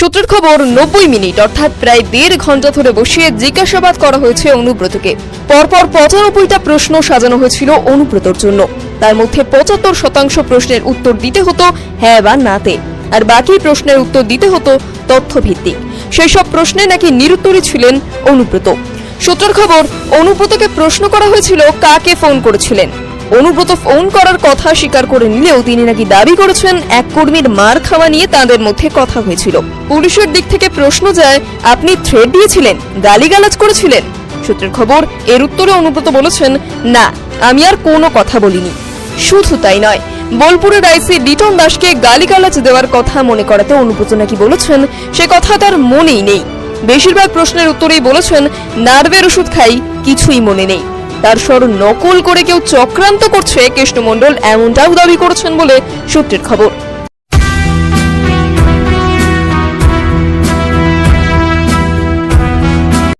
সূত্রের খবর, নব্বই মিনিট, অর্থাৎ প্রায় দেড় ঘণ্টা ধরে বসিয়ে জিজ্ঞাসাবাদ করা হয়েছে অনুব্রতকে। পরপর পঁচানব্বইটা প্রশ্ন সাজানো হয়েছিল অনুব্রতর জন্য। তার মধ্যে পঁচাত্তর শতাংশ প্রশ্নের উত্তর দিতে হতো হ্যাঁ বা নাতে, আর বাকি প্রশ্নের উত্তর দিতে হতো তথ্যভিত্তিক। সেই সব প্রশ্নে নাকি নিরুত্তরী ছিলেন অনুব্রত। সূত্রের খবর, অনুব্রতকে প্রশ্ন করা হয়েছিল কাকে ফোন করেছিলেন। অনুব্রত ফোন করার কথা স্বীকার করে নিলেও তিনি নাকি দাবি করেছেন এক কর্মীর মার খাওয়া নিয়ে তাদের মধ্যে কথা হয়েছিল। পুলিশের দিক থেকে প্রশ্ন যায়, আপনি থ্রেড দিয়েছিলেন, গালিগালাজ করেছিলেন? সূত্রের খবর, এর উত্তরে অনুব্রত বলেছেন, না, আমি আর কোনো কথা বলিনি। শুধু তাই নয়, বোলপুরের আইসি লিটন দাসকে গালিগালাজ দেওয়ার কথা মনে করাতে অনুব্রত নাকি বলেছেন, সে কথা তার মনেই নেই। বেশিরভাগ প্রশ্নের উত্তরেই বলেছেন, নার্ভের ওষুধ খাই, কিছুই মনে নেই। তার স্বর নকল করে কেউ চক্রান্ত করছে কৃষ্ণমণ্ডল এমনটাও দাবি করেছেন বলে সূত্রের খবর।